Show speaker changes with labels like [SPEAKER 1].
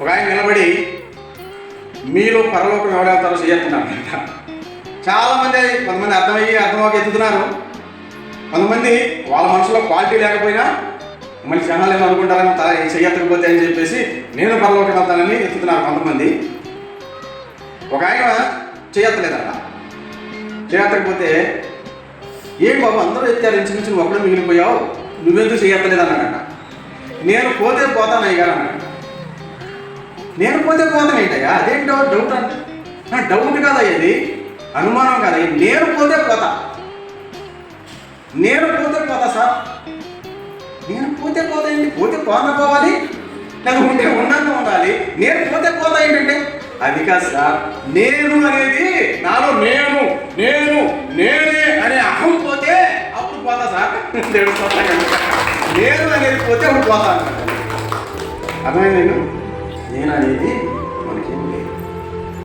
[SPEAKER 1] ఒక ఆయన నిలబడి మీరు పరలోకం ఎవడెళ్తారో చేస్తున్నాడు చాలామంది కొంతమంది అర్థమయ్యి అర్థమవుక ఎత్తుతున్నారు. కొంతమంది వాళ్ళ మనసులో క్వాలిటీ లేకపోయినా మళ్ళీ జనాలు ఏమో అనుకుంటారని తా- చెయ్యకపోతే అని చెప్పేసి నేను పరలోకం వెళ్తానని ఎత్తుతున్నారు కొంతమంది. ఒక ఆయన చేయత్తలేదట చేయత్తకపోతే ఏం బాబు అందరూ ఎత్తారు? ఇంచుమించు ఒకడు మిగిలిపోయావు. నువ్వెందుకు చేయత్తలేదన్నాడట నేను పోతే పోతాను అయ్యారు అన్నాడు నేను పోతే పోతాను అదేంటో డౌట్ అంటే. నా డౌట్ కదా ఇది? అనుమానం కదా ఇది? నేను పోతే పోతా. నేను పోతే పోతా సార్. నేను పోతే పోతా ఏంటి? పోతే పోతా పోవాలి. నాకు ఉంటే ఉన్నాను ఉండాలి. నేను పోతే పోతా ఏంటంటే అది కాదు సార్. నేను అనేది నాలో నేను నేను నేనే అనే అహం పోతే అప్పుడు పోతా సార్. పోతా నేను అనేది పోతే అప్పుడు పోతా అర్థమైంది నేను అనేది మనకి